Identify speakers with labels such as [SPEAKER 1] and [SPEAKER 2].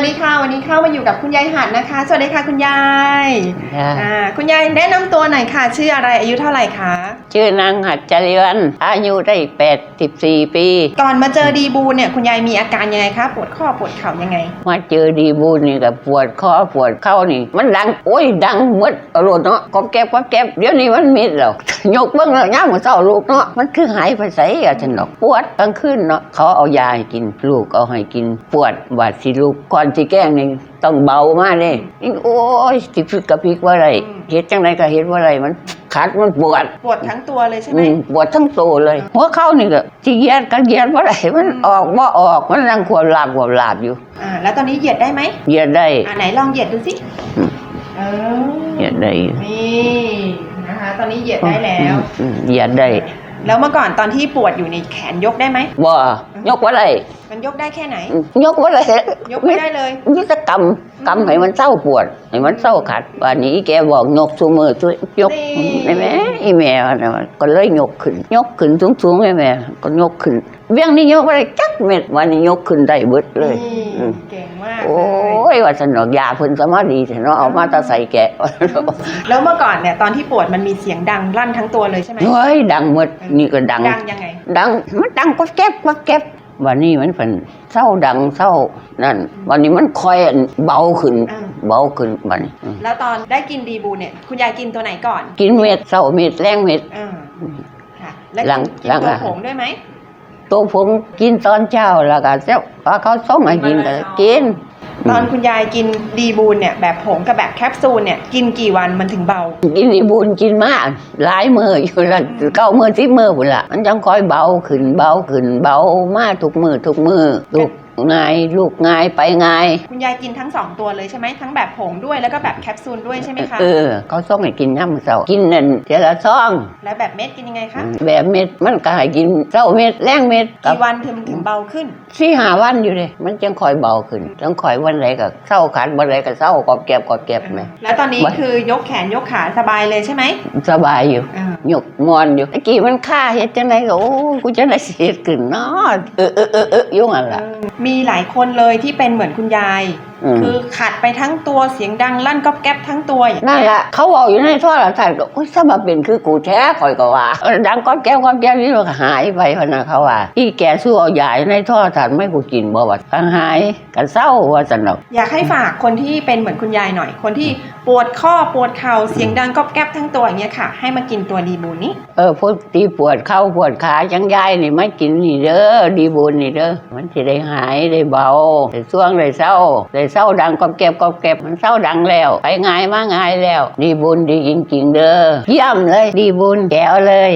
[SPEAKER 1] วัสดีค่ะ วันนี้เข้ามาอยู่กับคุณยายหัดนะคะ สวัสดีค่ะคุณยาย
[SPEAKER 2] จ้ะ
[SPEAKER 1] อ่า คุณยายแนะนำตัวหน่อยค่ะ ชื่ออะไรอายุเท่าไหร่คะ
[SPEAKER 2] ชื่อนางหัดจริวันอายุได้แปดสิบสี่ปี
[SPEAKER 1] ก่อนมาเจอดีบูเนี่ยคุณยายมีอาการยังไงคะปวดข้อปวดเข่ายังไง
[SPEAKER 2] มาเจอดีบูนนี่กับปวดคอปวดเข่านี่ มันดังโอ้ยดังหมดอรรถเนาะก็แก็บก็แก็บเดี๋ยวนี้มันมิดแล้วยกเบิ้งแล้วย่ามมือเศร้าลูกเนาะมันคือหายไปใส่อะฉันดอกปวดกลางคืนเนาะเขาเอายาให้กินลูกเอาให้กินปวดบาดสิลูกก่อนสิแกล้งนี่ต้องเบามากเลยโอ้ยสิพิกกระพิกว่าไร
[SPEAKER 1] อืม
[SPEAKER 2] เฮ็ดจังไรก็เฮ็ดว่าไรมัน ขาดมันปวด
[SPEAKER 1] ปวดทั้งตัวเลยใช่ไหม
[SPEAKER 2] อืมปวดทั้งตัวเลยหัวเข่านี่ก็ที่เหยียดกันเหยียดว่าไรมัน
[SPEAKER 1] อืม
[SPEAKER 2] ออกว่าออกมันนั่งขวบหลาบขวบหลาบอยู่
[SPEAKER 1] อ่าแล้วตอนนี้เหยียดได้ไหม
[SPEAKER 2] เหยียดได้
[SPEAKER 1] อ่าไหนลองเหยียดดูสิ
[SPEAKER 2] อืม
[SPEAKER 1] เออ
[SPEAKER 2] เหยียดได้อยู่
[SPEAKER 1] นี่นะคะ ตอนนี้เหยียดได้แล้ว
[SPEAKER 2] อืมเหยียดได้
[SPEAKER 1] แล้วเมื่อก่อนตอนที่ปวดอยู่ในแขนยกได้ไหม
[SPEAKER 2] บ่ยกว่าไร
[SPEAKER 1] มันยกได้แค่ไหน
[SPEAKER 2] อืมยกว่าไร
[SPEAKER 1] ยกไม่ได้เลย
[SPEAKER 2] มิตกรรมกรรมให้มันเศร้าปวดให้มันเศร้าขัดวันนี้แกบอกยกสูมือช่วยยก
[SPEAKER 1] นี่
[SPEAKER 2] ไอ้แม่ไอ้แม่น่ะมันก็เลยยกขึ้น ยกขึ้นสูงๆไอ้แม่ก็ยกขึ้นเบี้ยงนี่ยกอะไรจักเม็ดวันนี้ยกขึ้นได้เบิดเลย
[SPEAKER 1] นี่
[SPEAKER 2] อืม
[SPEAKER 1] เก่งมาก
[SPEAKER 2] โอ้
[SPEAKER 1] เลย
[SPEAKER 2] ยว่าสนอกยาเพิ่นสมาดีแต่เนาะเอามาแตาใส่แกะ
[SPEAKER 1] แล้วเมื่อก่อนเนี่ยตอนที่ปวดมันมีเสียงดังลั่นทั้งตัวเลยใช่ไหม
[SPEAKER 2] เฮ้ยดังหมดนี่ก็ดัง
[SPEAKER 1] ดังยังไง
[SPEAKER 2] ดังมันดังก็แก็บก็แก็บวันนี้มันเป็นเศร้าดังเศร้านั่นวันนี้มันคอยเบาขึ้น
[SPEAKER 1] อ่า
[SPEAKER 2] เบาขึ้นบัดนี้อืม
[SPEAKER 1] แล้วตอนได้กินดีบูเนี่ยคุณยายกินตัวไหนก่อน
[SPEAKER 2] กินเม็ดเศร้าเม็ดแรงเม็ด
[SPEAKER 1] อ่าค่ะแล้ว
[SPEAKER 2] หลัง
[SPEAKER 1] กิน
[SPEAKER 2] หลัง
[SPEAKER 1] ตัว
[SPEAKER 2] อาหาร
[SPEAKER 1] ผงด้วยไหม
[SPEAKER 2] ตัวผมกินตอนเช้าแล้วก็เจ้าพอเขาส่งมากินก็กิน
[SPEAKER 1] ตอนคุณยายกินดีบูนเนี่ยแบบผงกับแบบแคปซูลเนี่ยกินกี่วันมันถึงเบา
[SPEAKER 2] กินอีบุญกินมากหลายมืออยู่ละเก้ามือที่มือพุ่นละมันจังคอยเบาขึ้นเบาขึ้นเบามากทุกมือทุกมือลูก ง่ายลูกง่ายไปง่าย
[SPEAKER 1] คุณยายกินทั้งสองตัวเลยใช่ไหมทั้งแบบผงด้วยแล้วก็แบบแคปซูลด้วยใช่ไหมคะ
[SPEAKER 2] เออเขาส่งให้กินน้ำเช้ากินนั่นเทละซอง
[SPEAKER 1] แล้วแบบเม็ดกินยังไงคะ
[SPEAKER 2] แบบเม็ดมันก็ให้กินเช้าเม็ดแรงเม็ดกับ
[SPEAKER 1] กี่วันถึงถึงเบาขึ้น
[SPEAKER 2] สี่หาวันอยู่เลยมันจังคอยเบาขึ้นจังคอยวันไหนก็เศร้าขันวันไหนก็เศร้ากอบแก็บกอบแก็บไหม
[SPEAKER 1] แล้วตอนนี้
[SPEAKER 2] วัน
[SPEAKER 1] คือยกแขนยกขาสบายเลยใช่ไหม
[SPEAKER 2] สบายอยู่
[SPEAKER 1] อ่า
[SPEAKER 2] หยกมอนอยู่ตะกี้มันฆ่าเฮ็ดจังไดก็โอ้ยกูจังไดสิเฮ็ดขึ้นเนาะเออเออเออเออยุ่งอะล่ะ
[SPEAKER 1] มีหลายคนเลยที่เป็นเหมือนคุณยาย
[SPEAKER 2] อืม
[SPEAKER 1] คือขัดไปทั้งตัวเสียงดังลั่นก๊อบแก๊บทั้งตัวอย่าง
[SPEAKER 2] นั่นแหละเขาบอกอยู่ในโทรทัศน์ก็โอ้ยถ้ามาเป็นคือกูแท้ข่อยก็ว่าเออดังก้อนแก้วก้อนแก้วนี่มันก็หายไปพะนะเขาว่าอีแกสู้เอายาในโทรทัศน์ไม่กูกินบ่ว่ากันหายกันเศร้าว่าสนุก
[SPEAKER 1] อยากให้ฝากคนที่เป็นเหมือนคุณยายหน่อย คนที่ปวดข้อปวดเข่าเสียงดังก๊อบแก๊บทั้งตัวอย่างเงี้ยค่ะ ให้มากินตัวดีบูนนี้
[SPEAKER 2] เออพวกที่ปวดเข่าปวดขาจังยายนี่ไม่กินนี่เด้อดีบุญนี่เด้อมันสิได้หายได้เบาได้ช่วงได้เศร้าได้เศร้าดังกอบเก็บกอบเก็บมันเศร้าดังแล้ว ไปง่ายมาง่ายแล้ว ดีบุญดีจริงๆเด้อเยี่ยมเลย ดีบุญแก้วเลย